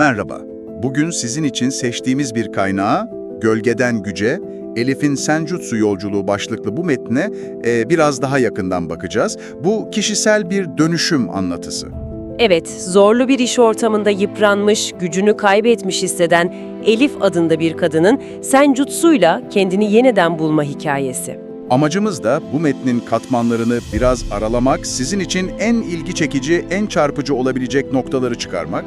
Merhaba. Bugün sizin için seçtiğimiz bir kaynağa, Gölgeden Güce, Elif'in Senjutsu yolculuğu başlıklı bu metne e, biraz daha yakından bakacağız. Bu kişisel bir dönüşüm anlatısı. Evet, zorlu bir iş ortamında yıpranmış, gücünü kaybetmiş hisseden Elif adında bir kadının senjutsuyla kendini yeniden bulma hikayesi. Amacımız da bu metnin katmanlarını biraz aralamak, sizin için en ilgi çekici, en çarpıcı olabilecek noktaları çıkarmak.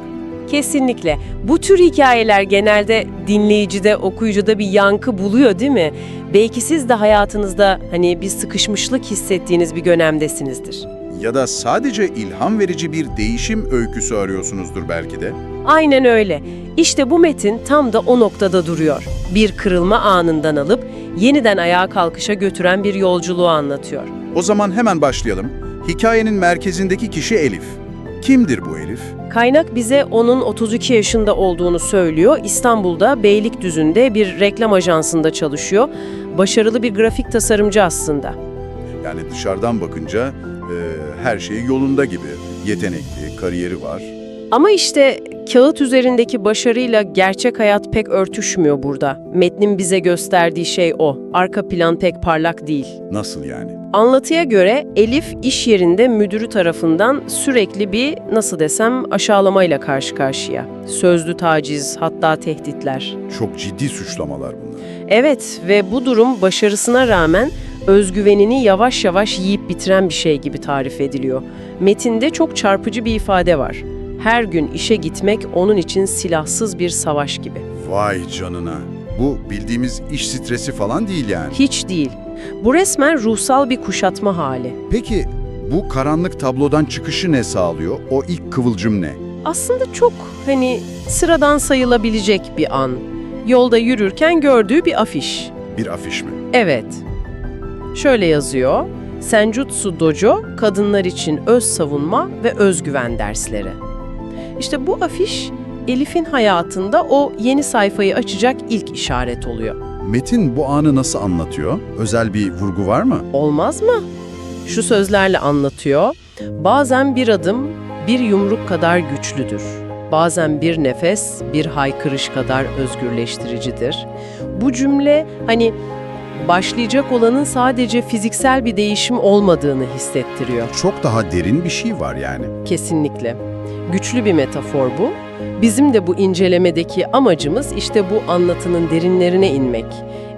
Kesinlikle. Bu tür hikayeler genelde dinleyicide, okuyucuda bir yankı buluyor değil mi? Belki siz de hayatınızda hani bir sıkışmışlık hissettiğiniz bir dönemdesinizdir. Ya da sadece ilham verici bir değişim öyküsü arıyorsunuzdur belki de. Aynen öyle. İşte bu metin tam da o noktada duruyor. Bir kırılma anından alıp yeniden ayağa kalkışa götüren bir yolculuğu anlatıyor. O zaman hemen başlayalım. Hikayenin merkezindeki kişi Elif. Kimdir bu Elif? Kaynak bize onun 32 yaşında olduğunu söylüyor. İstanbul'da Beylikdüzü'nde bir reklam ajansında çalışıyor. Başarılı bir grafik tasarımcı aslında. Yani dışarıdan bakınca e, her şey yolunda gibi. Yetenekli, kariyeri var. Ama işte kağıt üzerindeki başarıyla gerçek hayat pek örtüşmüyor burada. Metnin bize gösterdiği şey o. Arka plan pek parlak değil. Nasıl yani? Anlatıya göre Elif iş yerinde müdürü tarafından sürekli bir nasıl desem aşağılamayla karşı karşıya. Sözlü taciz, hatta tehditler. Çok ciddi suçlamalar bunlar. Evet ve bu durum başarısına rağmen özgüvenini yavaş yavaş yiyip bitiren bir şey gibi tarif ediliyor. Metinde çok çarpıcı bir ifade var. Her gün işe gitmek onun için silahsız bir savaş gibi. Vay canına. Bu bildiğimiz iş stresi falan değil yani. Hiç değil. Bu resmen ruhsal bir kuşatma hali. Peki bu karanlık tablodan çıkışı ne sağlıyor? O ilk kıvılcım ne? Aslında çok hani sıradan sayılabilecek bir an. Yolda yürürken gördüğü bir afiş. Bir afiş mi? Evet. Şöyle yazıyor. Senjutsu Dojo, kadınlar için öz savunma ve özgüven dersleri. İşte bu afiş, Elif'in hayatında o yeni sayfayı açacak ilk işaret oluyor. Metin bu anı nasıl anlatıyor? Özel bir vurgu var mı? Olmaz mı? Şu sözlerle anlatıyor. Bazen bir adım bir yumruk kadar güçlüdür. Bazen bir nefes bir haykırış kadar özgürleştiricidir. Bu cümle hani başlayacak olanın sadece fiziksel bir değişim olmadığını hissettiriyor. Çok daha derin bir şey var yani. Kesinlikle. Güçlü bir metafor bu. Bizim de bu incelemedeki amacımız işte bu anlatının derinlerine inmek.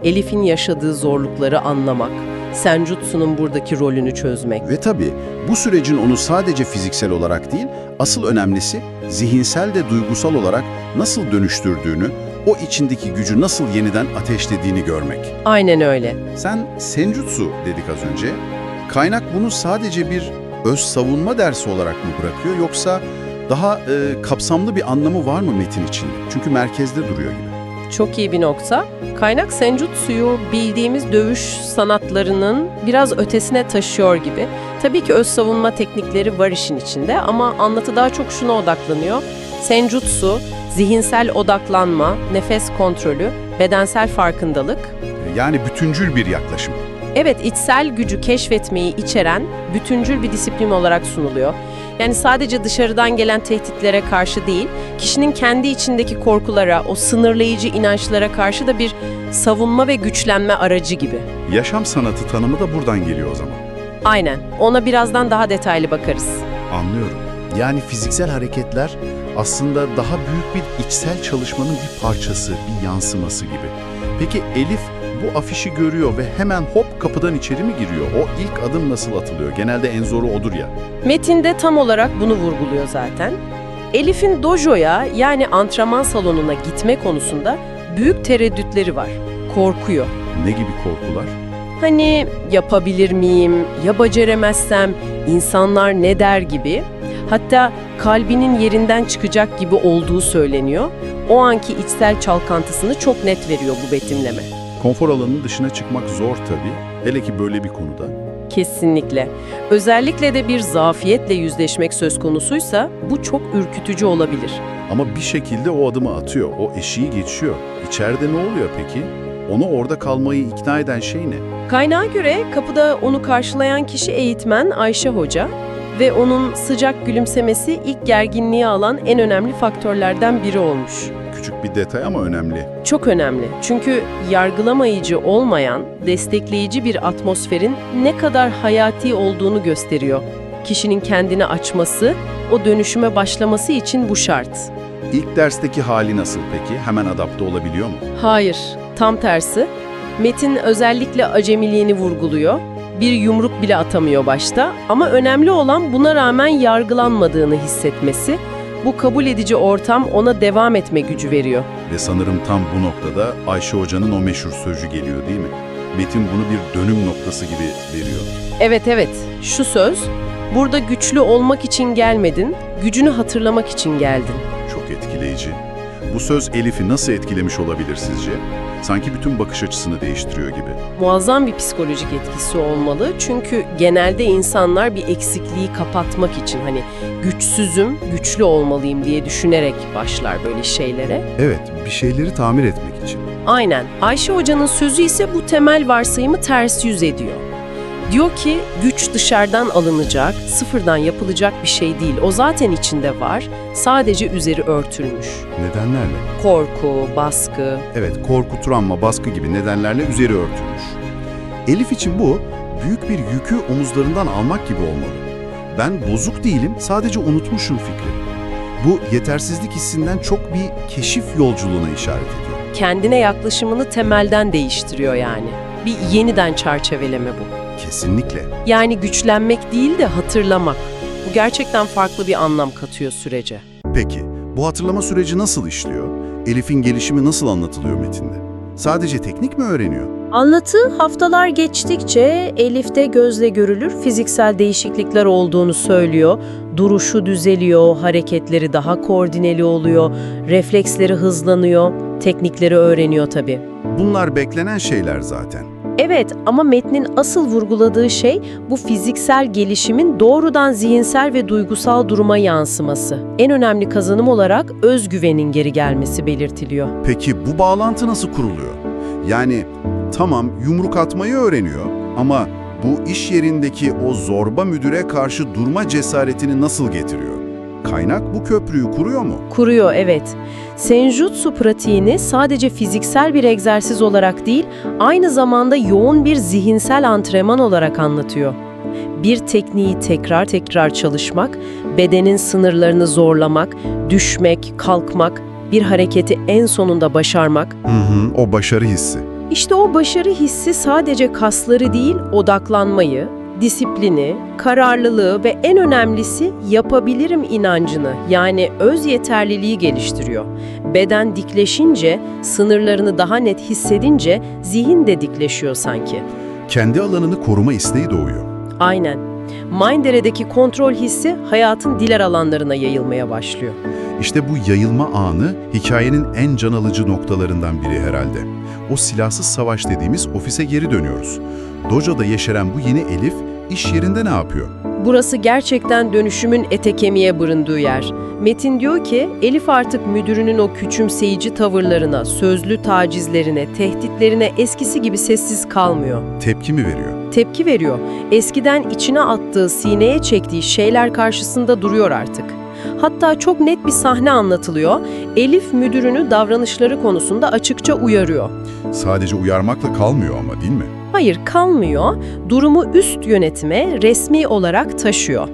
Elif'in yaşadığı zorlukları anlamak. Senjutsu'nun buradaki rolünü çözmek. Ve tabii bu sürecin onu sadece fiziksel olarak değil, asıl önemlisi zihinsel de duygusal olarak nasıl dönüştürdüğünü, o içindeki gücü nasıl yeniden ateşlediğini görmek. Aynen öyle. Sen senjutsu dedik az önce. Kaynak bunu sadece bir öz savunma dersi olarak mı bırakıyor yoksa daha e, kapsamlı bir anlamı var mı metin içinde? Çünkü merkezde duruyor gibi. Çok iyi bir nokta. Kaynak Senjutsu'yu bildiğimiz dövüş sanatlarının biraz ötesine taşıyor gibi. Tabii ki öz savunma teknikleri var işin içinde ama anlatı daha çok şuna odaklanıyor. Senjutsu, zihinsel odaklanma, nefes kontrolü, bedensel farkındalık. Yani bütüncül bir yaklaşım. Evet, içsel gücü keşfetmeyi içeren bütüncül bir disiplin olarak sunuluyor. Yani sadece dışarıdan gelen tehditlere karşı değil, kişinin kendi içindeki korkulara, o sınırlayıcı inançlara karşı da bir savunma ve güçlenme aracı gibi. Yaşam sanatı tanımı da buradan geliyor o zaman. Aynen, ona birazdan daha detaylı bakarız. Anlıyorum. Yani fiziksel hareketler aslında daha büyük bir içsel çalışmanın bir parçası, bir yansıması gibi. Peki Elif bu afişi görüyor ve hemen hop kapıdan içeri mi giriyor? O ilk adım nasıl atılıyor? Genelde en zoru odur ya. Metinde tam olarak bunu vurguluyor zaten. Elif'in dojoya yani antrenman salonuna gitme konusunda büyük tereddütleri var. Korkuyor. Ne gibi korkular? Hani yapabilir miyim, ya beceremezsem, insanlar ne der gibi. Hatta kalbinin yerinden çıkacak gibi olduğu söyleniyor. O anki içsel çalkantısını çok net veriyor bu betimleme. Konfor alanının dışına çıkmak zor tabii. Hele ki böyle bir konuda. Kesinlikle. Özellikle de bir zafiyetle yüzleşmek söz konusuysa bu çok ürkütücü olabilir. Ama bir şekilde o adımı atıyor, o eşiği geçiyor. İçeride ne oluyor peki? Onu orada kalmayı ikna eden şey ne? Kaynağa göre kapıda onu karşılayan kişi eğitmen Ayşe Hoca. Ve onun sıcak gülümsemesi ilk gerginliği alan en önemli faktörlerden biri olmuş. Küçük bir detay ama önemli. Çok önemli. Çünkü yargılamayıcı olmayan, destekleyici bir atmosferin ne kadar hayati olduğunu gösteriyor. Kişinin kendini açması, o dönüşüme başlaması için bu şart. İlk dersteki hali nasıl peki? Hemen adapte olabiliyor mu? Hayır, tam tersi. Metin özellikle acemiliğini vurguluyor. Bir yumruk bile atamıyor başta ama önemli olan buna rağmen yargılanmadığını hissetmesi. Bu kabul edici ortam ona devam etme gücü veriyor. Ve sanırım tam bu noktada Ayşe Hoca'nın o meşhur sözü geliyor değil mi? Metin bunu bir dönüm noktası gibi veriyor. Evet evet, şu söz, burada güçlü olmak için gelmedin, gücünü hatırlamak için geldin. Çok etkileyici. Bu söz Elif'i nasıl etkilemiş olabilir sizce? Sanki bütün bakış açısını değiştiriyor gibi. Muazzam bir psikolojik etkisi olmalı çünkü genelde insanlar bir eksikliği kapatmak için hani güçsüzüm, güçlü olmalıyım diye düşünerek başlar böyle şeylere. Evet, bir şeyleri tamir etmek için. Aynen. Ayşe Hoca'nın sözü ise bu temel varsayımı ters yüz ediyor. Diyor ki güç dışarıdan alınacak, sıfırdan yapılacak bir şey değil. O zaten içinde var, sadece üzeri örtülmüş. Nedenlerle. Korku, baskı, Evet, korku, travma, baskı gibi nedenlerle üzeri örtülmüş. Elif için bu, büyük bir yükü omuzlarından almak gibi olmalı. Ben bozuk değilim, sadece unutmuşum fikri. Bu yetersizlik hissinden çok bir keşif yolculuğuna işaret ediyor. kendine yaklaşımını temelden değiştiriyor yani. Bir yeniden çerçeveleme bu. Kesinlikle. Yani güçlenmek değil de hatırlamak. Bu gerçekten farklı bir anlam katıyor sürece. Peki, bu hatırlama süreci nasıl işliyor? Elif'in gelişimi nasıl anlatılıyor metinde? Sadece teknik mi öğreniyor? Anlatı haftalar geçtikçe Elif'te gözle görülür fiziksel değişiklikler olduğunu söylüyor. Duruşu düzeliyor, hareketleri daha koordineli oluyor, refleksleri hızlanıyor, teknikleri öğreniyor tabii. Bunlar beklenen şeyler zaten. Evet ama metnin asıl vurguladığı şey bu fiziksel gelişimin doğrudan zihinsel ve duygusal duruma yansıması. En önemli kazanım olarak özgüvenin geri gelmesi belirtiliyor. Peki bu bağlantı nasıl kuruluyor? Yani tamam yumruk atmayı öğreniyor ama bu iş yerindeki o zorba müdüre karşı durma cesaretini nasıl getiriyor? Kaynak bu köprüyü kuruyor mu? Kuruyor evet. Senjutsu pratiğini sadece fiziksel bir egzersiz olarak değil, aynı zamanda yoğun bir zihinsel antrenman olarak anlatıyor. Bir tekniği tekrar tekrar çalışmak, bedenin sınırlarını zorlamak, düşmek, kalkmak, bir hareketi en sonunda başarmak, Hı hı, o başarı hissi. işte o başarı hissi sadece kasları değil, odaklanmayı, disiplini, kararlılığı ve en önemlisi yapabilirim inancını yani öz yeterliliği geliştiriyor. Beden dikleşince, sınırlarını daha net hissedince zihin de dikleşiyor sanki. Kendi alanını koruma isteği doğuyor. Aynen. Mindere'deki kontrol hissi hayatın diğer alanlarına yayılmaya başlıyor. İşte bu yayılma anı hikayenin en can alıcı noktalarından biri herhalde. O silahsız savaş dediğimiz ofise geri dönüyoruz. Dojo'da yeşeren bu yeni Elif iş yerinde ne yapıyor? Burası gerçekten dönüşümün ete kemiğe büründüğü yer. Metin diyor ki Elif artık müdürünün o küçümseyici tavırlarına, sözlü tacizlerine, tehditlerine eskisi gibi sessiz kalmıyor. Tepki mi veriyor? Tepki veriyor. Eskiden içine attığı, sineye çektiği şeyler karşısında duruyor artık. Hatta çok net bir sahne anlatılıyor. Elif müdürünü davranışları konusunda açıkça uyarıyor. Sadece uyarmakla kalmıyor ama değil mi? Hayır kalmıyor, durumu üst yönetime resmi olarak taşıyor.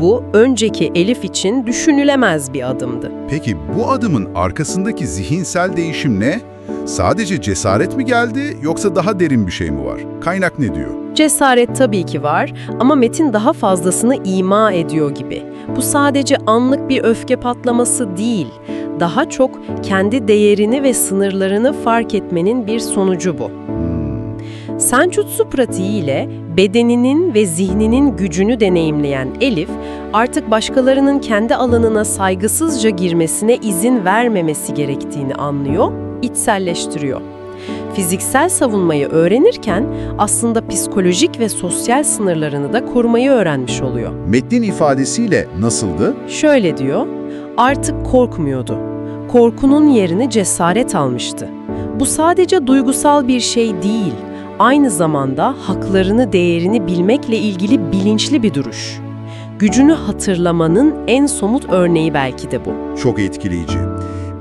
Bu önceki Elif için düşünülemez bir adımdı. Peki bu adımın arkasındaki zihinsel değişim ne? Sadece cesaret mi geldi yoksa daha derin bir şey mi var? Kaynak ne diyor? Cesaret tabii ki var ama Metin daha fazlasını ima ediyor gibi. Bu sadece anlık bir öfke patlaması değil, daha çok kendi değerini ve sınırlarını fark etmenin bir sonucu bu. Senjutsu pratiğiyle bedeninin ve zihninin gücünü deneyimleyen Elif, artık başkalarının kendi alanına saygısızca girmesine izin vermemesi gerektiğini anlıyor, içselleştiriyor. Fiziksel savunmayı öğrenirken aslında psikolojik ve sosyal sınırlarını da korumayı öğrenmiş oluyor. Metnin ifadesiyle nasıldı? Şöyle diyor, artık korkmuyordu. Korkunun yerini cesaret almıştı. Bu sadece duygusal bir şey değil, aynı zamanda haklarını, değerini bilmekle ilgili bilinçli bir duruş. Gücünü hatırlamanın en somut örneği belki de bu. Çok etkileyici.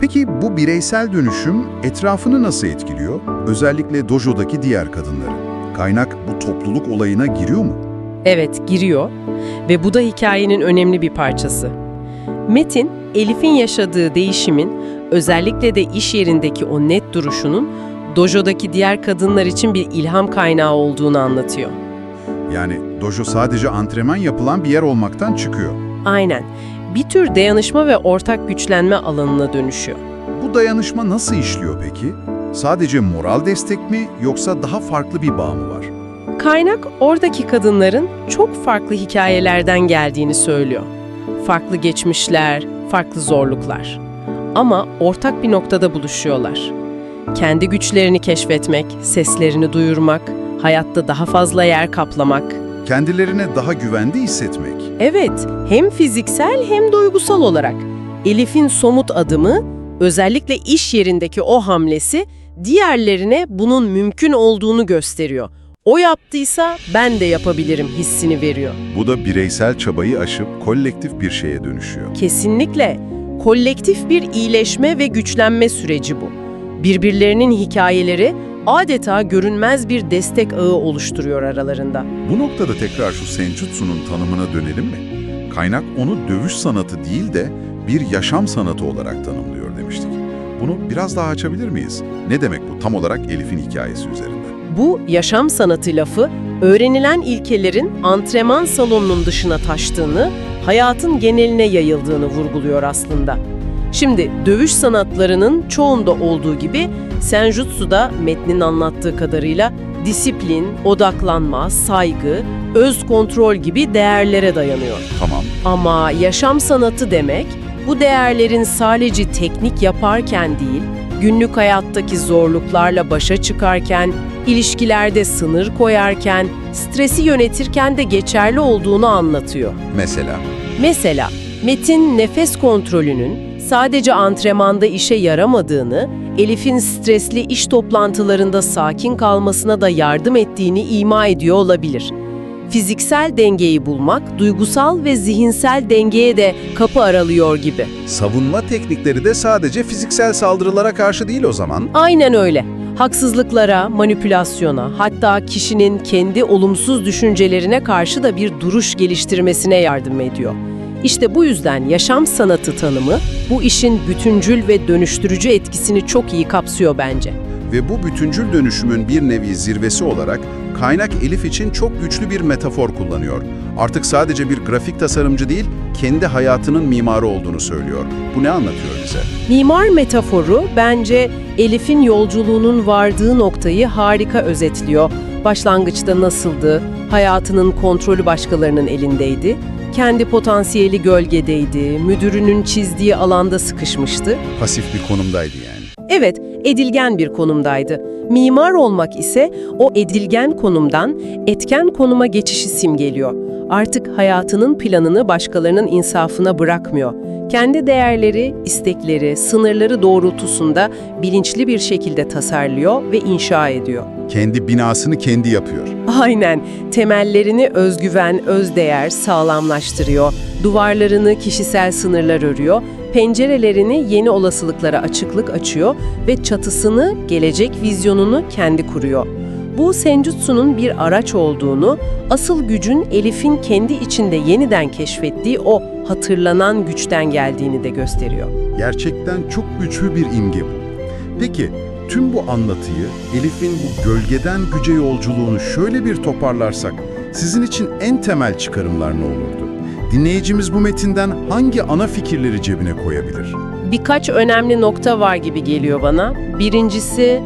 Peki bu bireysel dönüşüm etrafını nasıl etkiliyor? Özellikle dojo'daki diğer kadınları. Kaynak bu topluluk olayına giriyor mu? Evet, giriyor ve bu da hikayenin önemli bir parçası. Metin, Elif'in yaşadığı değişimin, özellikle de iş yerindeki o net duruşunun, dojodaki diğer kadınlar için bir ilham kaynağı olduğunu anlatıyor. Yani dojo sadece antrenman yapılan bir yer olmaktan çıkıyor. Aynen, bir tür dayanışma ve ortak güçlenme alanına dönüşüyor. Bu dayanışma nasıl işliyor peki? Sadece moral destek mi yoksa daha farklı bir bağ mı var? Kaynak oradaki kadınların çok farklı hikayelerden geldiğini söylüyor. Farklı geçmişler, farklı zorluklar. Ama ortak bir noktada buluşuyorlar. Kendi güçlerini keşfetmek, seslerini duyurmak, hayatta daha fazla yer kaplamak. Kendilerine daha güvende hissetmek. Evet, hem fiziksel hem duygusal olarak. Elif'in somut adımı, özellikle iş yerindeki o hamlesi diğerlerine bunun mümkün olduğunu gösteriyor. O yaptıysa ben de yapabilirim hissini veriyor. Bu da bireysel çabayı aşıp kolektif bir şeye dönüşüyor. Kesinlikle kolektif bir iyileşme ve güçlenme süreci bu. Birbirlerinin hikayeleri adeta görünmez bir destek ağı oluşturuyor aralarında. Bu noktada tekrar şu senjutsu'nun tanımına dönelim mi? Kaynak onu dövüş sanatı değil de bir yaşam sanatı olarak tanımlıyor demiştik. Bunu biraz daha açabilir miyiz? Ne demek bu tam olarak Elif'in hikayesi üzerinde? Bu yaşam sanatı lafı öğrenilen ilkelerin antrenman salonunun dışına taştığını, hayatın geneline yayıldığını vurguluyor aslında. Şimdi dövüş sanatlarının çoğunda olduğu gibi Senjutsu'da metnin anlattığı kadarıyla disiplin, odaklanma, saygı, öz kontrol gibi değerlere dayanıyor. Tamam, Ama yaşam sanatı demek, bu değerlerin sadece teknik yaparken değil, günlük hayattaki zorluklarla başa çıkarken, ilişkilerde sınır koyarken, stresi yönetirken de geçerli olduğunu anlatıyor. mesela Mesela Metin nefes kontrolünün sadece antrenmanda işe yaramadığını, Elif'in stresli iş toplantılarında sakin kalmasına da yardım ettiğini ima ediyor olabilir. Fiziksel dengeyi bulmak, duygusal ve zihinsel dengeye de kapı aralıyor gibi. Savunma teknikleri de sadece fiziksel saldırılara karşı değil o zaman. Aynen öyle. Haksızlıklara, manipülasyona, hatta kişinin kendi olumsuz düşüncelerine karşı da bir duruş geliştirmesine yardım ediyor. İşte bu yüzden yaşam sanatı tanımı bu işin bütüncül ve dönüştürücü etkisini çok iyi kapsıyor bence. Ve bu bütüncül dönüşümün bir nevi zirvesi olarak kaynak Elif için çok güçlü bir metafor kullanıyor. Artık sadece bir grafik tasarımcı değil, kendi hayatının mimarı olduğunu söylüyor. Bu ne anlatıyor bize? Mimar metaforu bence Elif'in yolculuğunun vardığı noktayı harika özetliyor. Başlangıçta nasıldı, hayatının kontrolü başkalarının elindeydi, kendi potansiyeli gölgedeydi, müdürünün çizdiği alanda sıkışmıştı. Pasif bir konumdaydı yani. Evet, edilgen bir konumdaydı. Mimar olmak ise o edilgen konumdan etken konuma geçişi simgeliyor. Artık hayatının planını başkalarının insafına bırakmıyor. Kendi değerleri, istekleri, sınırları doğrultusunda bilinçli bir şekilde tasarlıyor ve inşa ediyor. Kendi binasını kendi yapıyor. Aynen. Temellerini özgüven, özdeğer sağlamlaştırıyor. Duvarlarını kişisel sınırlar örüyor. Pencerelerini yeni olasılıklara açıklık açıyor ve çatısını, gelecek vizyonunu kendi kuruyor. Bu Senjutsu'nun bir araç olduğunu, asıl gücün Elif'in kendi içinde yeniden keşfettiği o hatırlanan güçten geldiğini de gösteriyor. gerçekten çok güçlü bir imge bu. Peki, tüm bu anlatıyı, Elif'in bu gölgeden güce yolculuğunu şöyle bir toparlarsak, sizin için en temel çıkarımlar ne olurdu? Dinleyicimiz bu metinden hangi ana fikirleri cebine koyabilir? Birkaç önemli nokta var gibi geliyor bana. Birincisi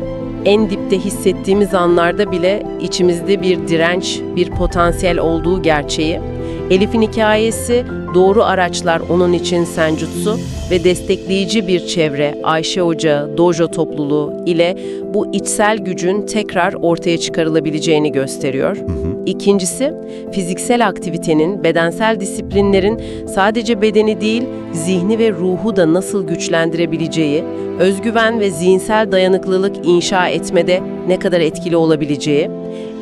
en dipte hissettiğimiz anlarda bile içimizde bir direnç, bir potansiyel olduğu gerçeği. Elif'in hikayesi doğru araçlar onun için senjutsu ve destekleyici bir çevre, Ayşe Hoca, dojo topluluğu ile bu içsel gücün tekrar ortaya çıkarılabileceğini gösteriyor. İkincisi, fiziksel aktivitenin, bedensel disiplinlerin sadece bedeni değil, zihni ve ruhu da nasıl güçlendirebileceği, özgüven ve zihinsel dayanıklılık inşa etmede ne kadar etkili olabileceği,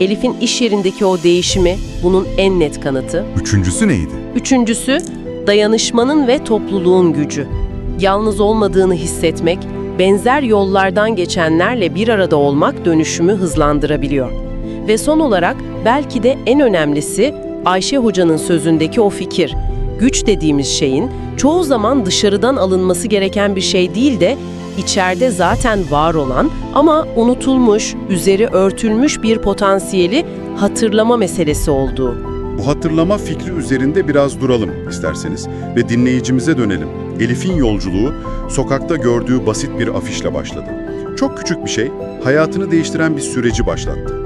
Elif'in iş yerindeki o değişimi bunun en net kanıtı. Üçüncüsü neydi? Üçüncüsü, dayanışmanın ve topluluğun gücü. Yalnız olmadığını hissetmek, benzer yollardan geçenlerle bir arada olmak dönüşümü hızlandırabiliyor. Ve son olarak belki de en önemlisi Ayşe Hoca'nın sözündeki o fikir. Güç dediğimiz şeyin çoğu zaman dışarıdan alınması gereken bir şey değil de içeride zaten var olan ama unutulmuş, üzeri örtülmüş bir potansiyeli hatırlama meselesi olduğu. Bu hatırlama fikri üzerinde biraz duralım isterseniz ve dinleyicimize dönelim. Elif'in yolculuğu sokakta gördüğü basit bir afişle başladı. Çok küçük bir şey, hayatını değiştiren bir süreci başlattı.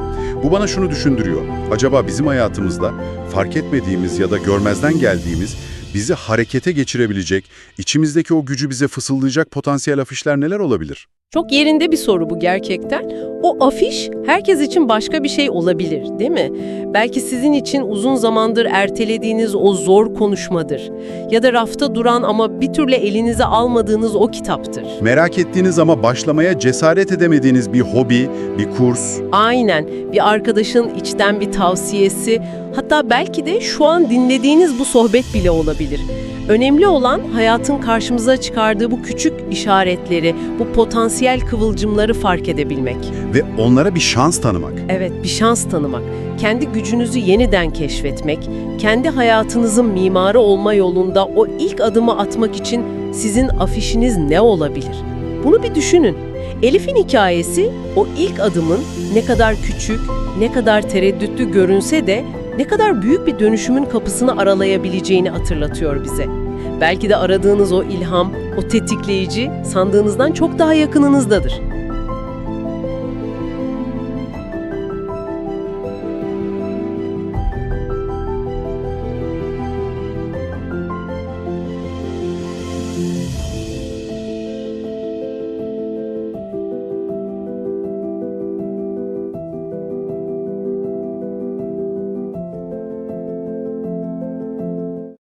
Bu bana şunu düşündürüyor. Acaba bizim hayatımızda fark etmediğimiz ya da görmezden geldiğimiz, bizi harekete geçirebilecek, içimizdeki o gücü bize fısıldayacak potansiyel afişler neler olabilir? Çok yerinde bir soru bu gerçekten. O afiş herkes için başka bir şey olabilir, değil mi? Belki sizin için uzun zamandır ertelediğiniz o zor konuşmadır. Ya da rafta duran ama bir türlü elinize almadığınız o kitaptır. Merak ettiğiniz ama başlamaya cesaret edemediğiniz bir hobi, bir kurs, Aynen, bir arkadaşın içten bir tavsiyesi, hatta belki de şu an dinlediğiniz bu sohbet bile olabilir. Önemli olan hayatın karşımıza çıkardığı bu küçük işaretleri, bu potansiyel kıvılcımları fark edebilmek. ve onlara bir şans tanımak. Evet, bir şans tanımak, kendi gücünüzü yeniden keşfetmek, kendi hayatınızın mimarı olma yolunda o ilk adımı atmak için sizin afişiniz ne olabilir? Bunu bir düşünün. Elif'in hikayesi o ilk adımın ne kadar küçük, ne kadar tereddütlü görünse de ne kadar büyük bir dönüşümün kapısını aralayabileceğini hatırlatıyor bize. Belki de aradığınız o ilham, o tetikleyici sandığınızdan çok daha yakınınızdadır.